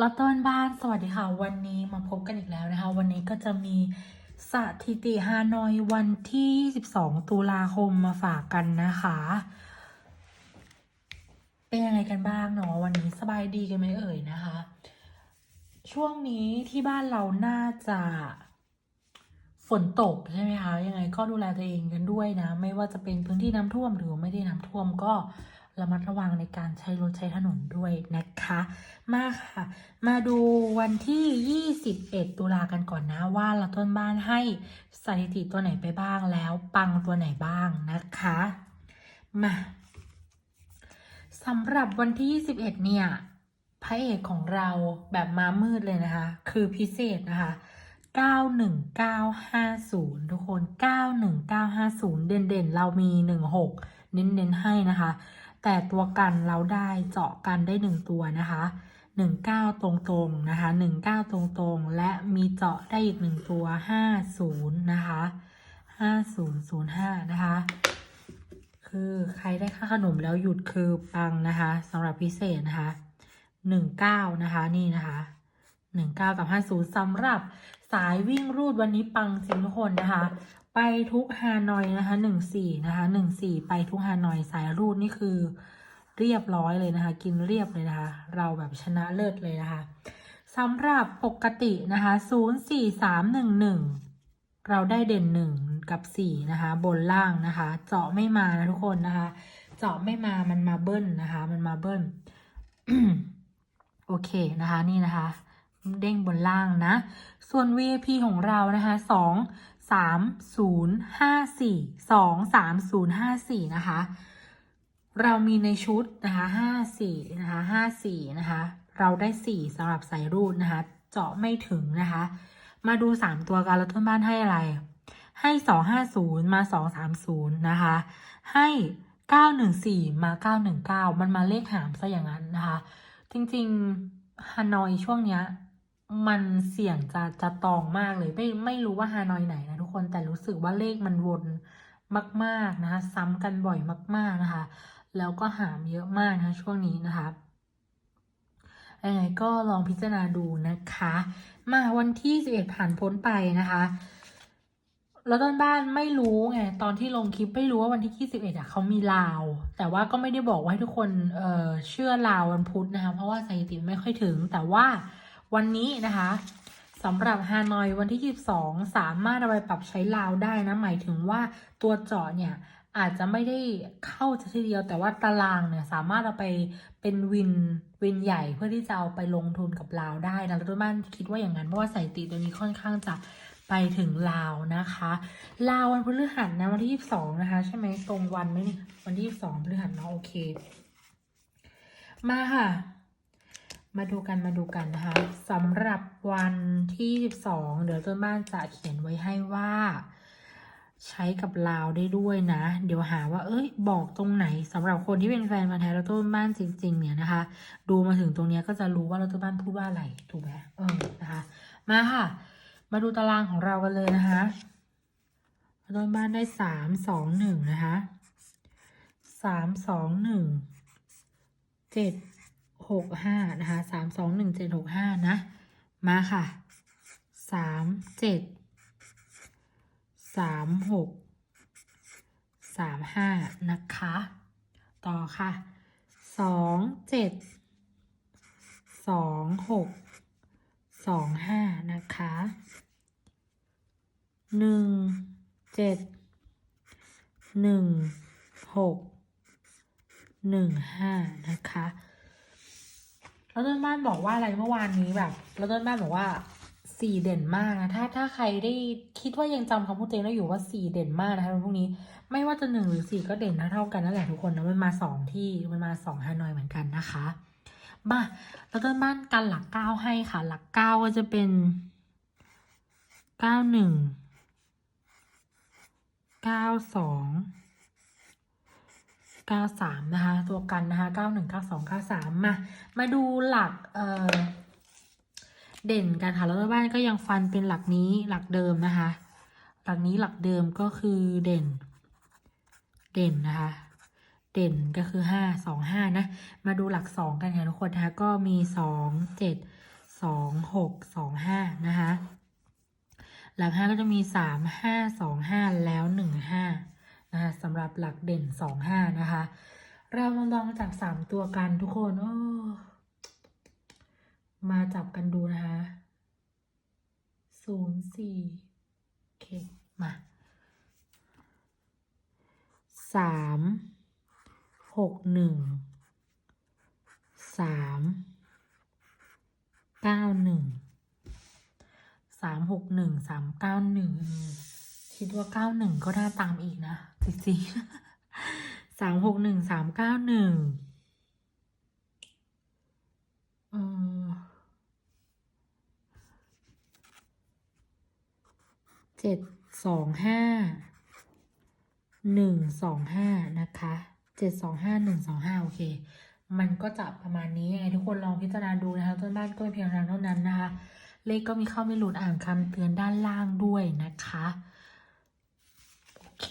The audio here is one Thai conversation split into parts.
ลอตต้นบ้านสวัสดีค่ะ วันนี้มาพบกันอีกแล้วนะคะ วันนี้ก็จะมีสถิติฮานอยวันที่22ตุลาคมมาฝากกันนะคะ เป็นยังไงกันบ้างเนาะวันนี้สบายดีกันไหมเอ่ยนะคะ ช่วงนี้ที่บ้านเราน่าจะฝนตกใช่ไหมคะยังไงก็ดูแลตัวเองกันด้วยนะ ไม่ว่าจะเป็นพื้นที่น้ำท่วมหรือไม่ได้น้ำท่วมก็ ระมัดระวังในการใช้รถใช้ถนนด้วยนะคะ มาค่ะ มาดูวันที่ 21 ตุลากันก่อนนะว่าเราต้นบ้านให้สถิติตัวไหนไปบ้างแล้วปังตัวไหนบ้างนะคะ มาสำหรับวันที่ 21 เนี่ยพระเอกของเราแบบมามืดเลยนะคะ คือพิเศษนะคะ 91950 ทุกคน 91950 เด่นๆ เรามี 16 เน้นๆให้นะคะ แต่ตัวกันเราได้เจาะกันได้ 1 ตัวนะคะ19 ตรงๆนะคะ19 ตรงๆ และมีเจาะได้อีก 1 ตัว 50 นะคะ5005 นะคะ คือใครได้ค่าขนมแล้วหยุดคือปังนะคะสำหรับพิเศษนะคะ19 นะคะนี่นะคะ19 กับ 50สำหรับสายวิ่งรูดวันนี้ปังจริงทุกคนนะคะ ไปทุกฮานอยนะคะ14นะคะ14ไปทุกฮานอยสายรูดนี่คือเรียบร้อยเลยนะคะ กินเรียบเลยนะคะ เราแบบชนะเลิศเลยนะคะสำหรับปกตินะคะ04311เราได้เด่นหนึ่งกับสี่นะคะ บนล่างนะคะ เจาะไม่มานะทุกคนนะคะ เจาะไม่มามันมาเบิ้ลนะคะ มันมาเบิ้ลโอเคนะคะนี่นะคะ เด้งบนล่างนะ ส่วน VIP ของเรานะคะสอง สามศูนย์ห้าสี่สองสามศูนย์ห้าสี่นะคะ เรามีในชุดนะคะห้าสี่นะคะห้าสี่นะคะเราได้สี่สำหรับสายรูดนะคะ เจาะไม่ถึงนะคะ มาดูสามตัวกันแล้วต้นบ้านให้อะไร ให้สองห้าศูนย์มาสองสามศูนย์นะคะ ให้เก้าหนึ่งสี่มาเก้าหนึ่งเก้ามันมาเลขหามซะอย่างนั้นนะคะ จริงๆฮานอยช่วงเนี้ย มันเสี่ยงจะจะตองมากเลยไม่ไม่รู้ว่าฮานอยไหนนะทุกคนแต่รู้สึกว่าเลขมันวนมากๆนะคะซ้ำกันบ่อยมาก ๆนะคะ แล้วก็หามเยอะมากนะช่วงนี้นะคะยังไงก็ลองพิจารณาดูนะคะ มาวันที่ 11 ผ่านพ้นไปนะคะ แล้วต้นบ้านไม่รู้ไงตอนที่ลงคลิปไม่รู้ว่าวันที่ 21อะเขามีลาว แต่ว่าก็ไม่ได้บอกว่าให้ทุกคนเออเชื่อลาววันพุธนะคะเพราะว่าสถิติไม่ค่อยถึงแต่ว่า วันนี้นะคะสำหรับฮานอยวันที่ 22 สามารถเอาไปปรับใช้ลาวได้นะ หมายถึงว่าตัวเจาะเนี่ยอาจจะไม่ได้เข้าทีเดียว แต่ว่าตารางเนี่ยสามารถเอาไปเป็นวินวินใหญ่เพื่อที่จะเอาไปลงทุนกับลาวได้นะแล้วบ้านคิดว่าอย่างนั้นเพราะว่าสถิติตัวนี้ค่อนข้างจะไปถึงลาวนะคะลาววันพฤหัสนะวันที่ 22 นะคะ ใช่ไหมตรงวันไหมนี่วันที่ 22พฤหัสเนาะโอเค มาค่ะ มาดูกันมาดูกันนะคะสำหรับวันที่12เดี๋ยวต้นบ้านจะเขียนไว้ให้ว่า ใช้กับลาวได้ด้วยนะ เดี๋ยวหาว่าเอ้ย บอกตรงไหนสำหรับคนที่เป็นแฟนมาแท้แล้วต้นบ้านจริง ๆ เนี่ยนะคะ ดูมาถึงตรงนี้ก็จะรู้ว่าเราต้นบ้านพูดว่าอะไรถูกไหมเออนะคะ มาค่ะ มาดูตารางของเรากันเลยนะคะต้นบ้านได้สามสองหนึ่งนะคะสามสองหนึ่งเจ็ด หกห้านะคะสามสองหนึ่งเจ็ดหกห้านะ มาค่ะสามเจ็ดสามหกสามห้านะคะ ต่อค่ะสองเจ็ดสองหกสองห้านะคะหนึ่งเจ็ดหนึ่งหกหนึ่งห้านะคะ แล้วต้นบ้านบอกว่าอะไรเมื่อวานนี้แบบแล้วต้นบ้านบอกว่าสี่เด่นมากนะถ้าถ้าใครได้คิดว่ายังจำคำพูดตัวเองได้อยู่ว่าสี่เด่นมากนะคะพรุ่งนี้ ไม่ว่าจะหนึ่งหรือสี่ก็เด่นนะเท่ากันนั่นแหละทุกคนนะมันมาสองที่มันมาสองฮานอยเหมือนกันนะคะมาแล้วต้นบ้านกันหลักเก้าให้ค่ะ หลักเก้าก็จะเป็นเก้าหนึ่งเก้าสอง เก้าสามนะคะ ตัวกันนะคะเก้าหนึ่งเก้าสองเก้าสามมา มาดูหลักเอ่อเด่นกันค่ะแล้วบ้านก็ยังฟันเป็นหลักนี้หลักเดิมนะคะ หลักนี้หลักเดิมก็คือเด่น เด่นนะคะ เด่นก็คือห้าสองห้านะ มาดูหลักสองกันค่ะทุกคนนะคะก็มีสองเจ็ดสองหกสองห้านะคะ หลักห้าก็จะมีสามห้าสองห้าแล้วหนึ่งห้า นะคะสำหรับหลักเด่นสองห้านะคะ เรามาลองจับสามตัวกันทุกคนโอ้มาจับกันดูนะคะศูนย์สี่โอเค มาสามหกหนึ่งสามเก้าหนึ่งสามหกหนึ่งสามเก้าหนึ่ง คิดว่าเก้าหนึ่งก็น่าตามอีกนะจริงๆสามหกหนึ่งสามเก้าหนึ่งเจ็ดสองห้าหนึ่งสองห้านะคะเจ็ดสองห้าหนึ่งสองห้าโอเค มันก็จะประมาณนี้ยังไงทุกคนลองพิจารณาดูนะคะต้นบ้านก็เป็นเพียงทางเท่านั้นนะคะ เลขก็มีเข้าไม่หลุดอ่านคำเตือนด้านล่างด้วยนะคะ เค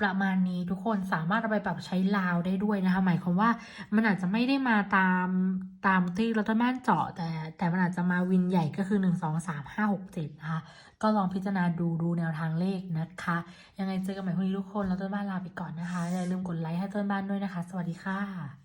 ประมาณนี้ทุกคนสามารถเอาไปปรับใช้ลาวได้ด้วยนะคะ หมายความว่ามันอาจจะไม่ได้มาตามตามที่รัฐบาลเจาะ แต่แต่มันอาจจะมาวินใหญ่ก็คือหนึ่งสองสามห้าหกเจ็ดนะคะ ก็ลองพิจารณาดูดูแนวทางเลขนะคะ ยังไงเจอกันใหม่พรุ่งนี้ทุกคนแล้วต้นบ้านลาไปก่อนนะคะอย่าลืมกดไลค์ให้ต้นบ้านด้วยนะคะ สวัสดีค่ะ